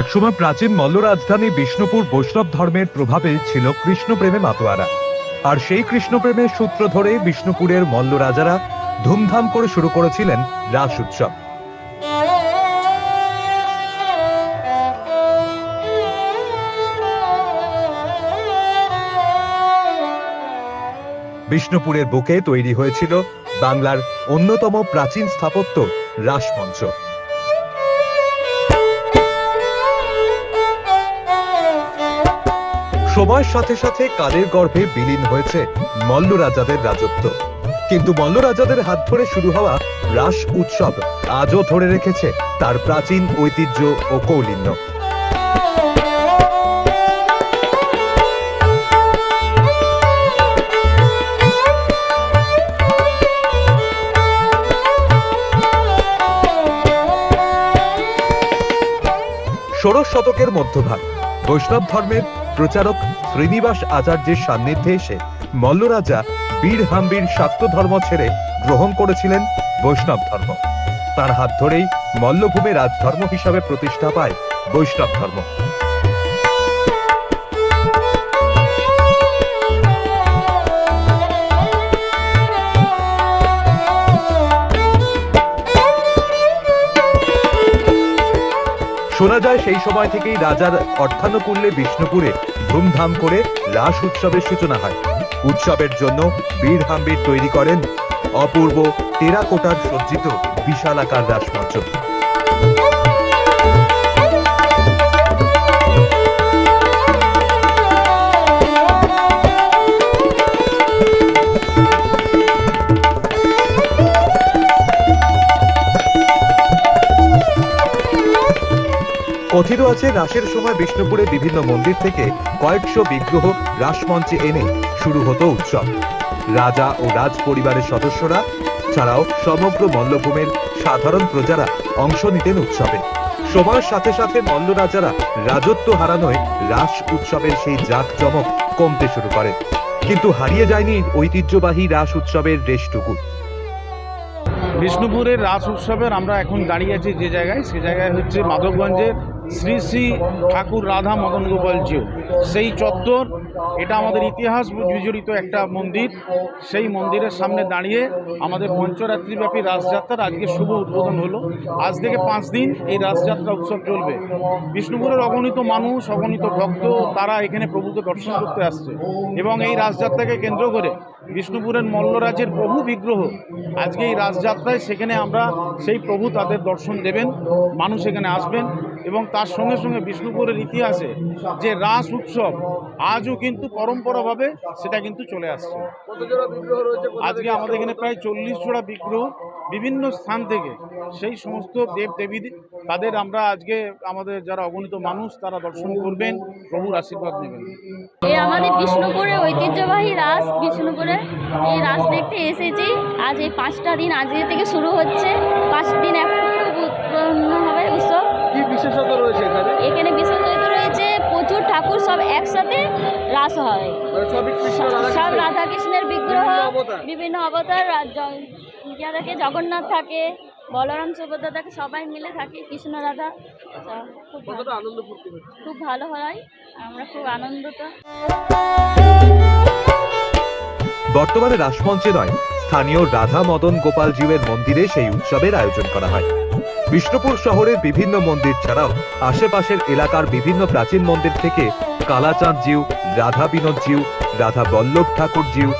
একসময় প্রাচীন মল্ল রাজধানী বিষ্ণুপুর বৈষ্ণব ধর্মের প্রভাবে ছিল কৃষ্ণপ্রেমে মাতোয়ারা। আর সেই কৃষ্ণপ্রেমের সূত্র ধরে বিষ্ণুপুরের মল্ল রাজারা ধুমধাম করে শুরু করেছিলেন রাস উৎসব। বিষ্ণুপুরের বুকে তৈরি হয়েছিল বাংলার অন্যতম প্রাচীন স্থাপত্য রাসমঞ্চ। সময়ের সাথে সাথে কালের গর্ভে বিলীন হয়েছে মল্ল রাজাদের রাজত্ব। কিন্তু মল্ল রাজাদের হাত ধরে শুরু হওয়া রাস উৎসব আজও ধরে রেখেছে তার প্রাচীন ঐতিহ্য ও কৌলিন্য। ষোড়শ শতকের মধ্যভাগ, বৈষ্ণব ধর্মের প্রচারক শ্রীনিবাস আচার্যের সান্নিধ্যে এসে মল্লরাজা বীর হাম্বির শাক্ত ধর্ম ছেড়ে গ্রহণ করেছিলেন বৈষ্ণব ধর্ম। তার হাত ধরেই মল্লভূমে রাজধর্ম হিসাবে প্রতিষ্ঠা পায় বৈষ্ণব ধর্ম। শোনা যায় সেই সময় থেকেই রাজার অর্থানুকূল্যে বিষ্ণুপুরে ধুমধাম করে রাস উৎসবের সূচনা হয়। উৎসবের জন্য বীর হাম্বির তৈরি করেন অপূর্ব টেরাকোটার সজ্জিত বিশালাকার রাসমঞ্চ কথিত আছে, রাসের সময় বিষ্ণুপুরে বিভিন্ন মন্দির থেকে কয়েকশো বিগ্রহ রাসমঞ্চে এনে শুরু হতো উৎসব। রাজা ও রাজ পরিবারের সদস্যরা ছাড়াও সমগ্র মল্লভূমের সাধারণ প্রজারা অংশ নিতেন উৎসবে। সময়ের সাথে সাথে মল্ল রাজারা রাজত্ব হারানোয় রাস উৎসবের সেই জাঁকজমক কমতে শুরু করে। কিন্তু হারিয়ে যায়নি ঐতিহ্যবাহী রাস উৎসবের রেশটুকু। বিষ্ণুপুরের রাস উৎসবের আমরা এখন দাঁড়িয়ে আছি যে জায়গায়, সে জায়গায় হচ্ছে মাধবগঞ্জের শ্রী শ্রী ঠাকুর রাধা মদন গোপাল জিউ সেই চত্বর, এটা আমাদের ইতিহাস বিজড়িত একটা মন্দির। সেই মন্দিরের সামনে দাঁড়িয়ে আমাদের পঞ্চরাত্রিব্যাপী রাসযাত্রার আজকে শুভ উদ্বোধন হলো। আজ থেকে পাঁচ দিন এই রাসযাত্রা উৎসব চলবে। বিষ্ণুপুরের অগণিত মানুষ, অগণিত ভক্ত, তারা এখানে প্রভুকে দর্শন করতে আসছে। এবং এই রাসযাত্রাকে কেন্দ্র করে বিষ্ণুপুরের মল্লরাজের প্রভু বিগ্রহ আজকে এই রাসযাত্রায় সেখানে আমরা সেই প্রভু তাদের দর্শন দেবেন। মানুষ এখানে আসবেন। এবং তার সঙ্গে সঙ্গে বিষ্ণুপুরের ইতিহাসে যে রাস উৎসব, আজও কিন্তু পরম্পরাভাবে সেটা কিন্তু চলে আসছে। আজকে আমাদের এখানে প্রায় চল্লিশ জোড়া বিগ্রহ বিভিন্ন স্থান থেকে সেই সমস্ত দেব দেবী তাদের আমরা আজকে আমাদের যারা অগণিত মানুষ, তারা দর্শন করবেন, প্রভুর আশীর্বাদ নেবেন। এই আমাদের বিষ্ণুপুরে ঐতিহ্যবাহী রাস, বিষ্ণুপুরে এই রাস দেখতে এসেছি। আজ এই পাঁচটা দিন আজকে থেকে শুরু হচ্ছে। পাঁচ দিন এখন হবে উৎসব। বিশেষত রয়েছে এখানে? এখানে বিশেষত রয়েছে প্রচুর ঠাকুর সব একসাথে রাস হয়। মানে কৃষ্ণ রাধা সব রাধাকৃষ্ণের বিগ্রহ বিভিন্ন অবতার। থাকে জগন্নাথ থাকে বলরাম সুভদ্রা থাকে সবাই মিলে থাকে কৃষ্ণ রাধা। আচ্ছা, খুব ভালো হয় আমরা খুব আনন্দিত। বর্তমানে রাসমঞ্চে নয়, স্থানীয় রাধা মদন গোপাল জিউয়ের মন্দিরে সেই উৎসবের আয়োজন করা হয়। বিষ্ণুপুর শহরের বিভিন্ন মন্দির ছাড়াও আশেপাশের এলাকার বিভিন্ন প্রাচীন মন্দির থেকে কালাচাঁদ জিউ, রাধা বিনোদ জিউ, রাধা বল্লভ ঠাকুর জিউ,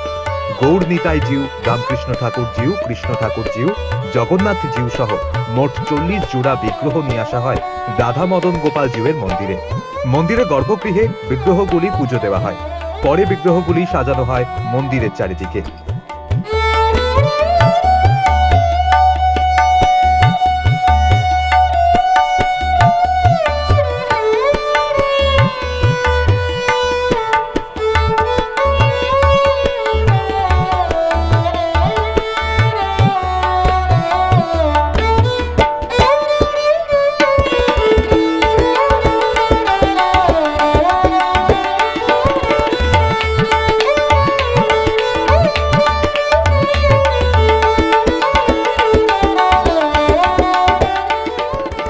গৌর নিতাই জিউ, রামকৃষ্ণ ঠাকুর জিউ, কৃষ্ণ ঠাকুর জিউ, জগন্নাথ জিউ সহ মোট চল্লিশ জোড়া বিগ্রহ নিয়ে আসা হয় রাধা মদন গোপাল জিউয়ের মন্দিরে। মন্দিরে গর্ভগৃহে বিগ্রহগুলি পুজো দেওয়া হয়। পরে বিগ্রহগুলি সাজানো হয় মন্দিরের চারিদিকে।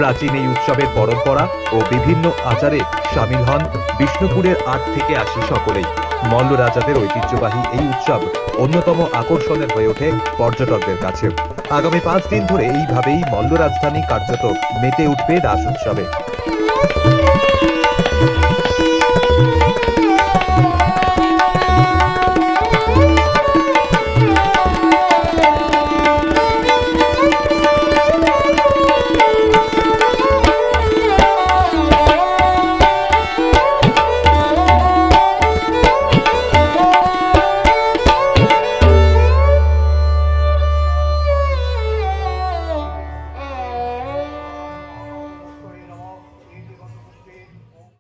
প্রাচীন এই উৎসবের পরম্পরা ও বিভিন্ন আচারে সামিল হন বিষ্ণুপুরের আট থেকে আশি সকলেই। মল্ল রাজাদের ঐতিহ্যবাহী এই উৎসব অন্যতম আকর্ষণের হয়ে ওঠে পর্যটকদের কাছে। আগামী পাঁচ দিন ধরে এইভাবেই মল্ল রাজধানী কার্যত মেতে উঠবে রাস উৎসবে।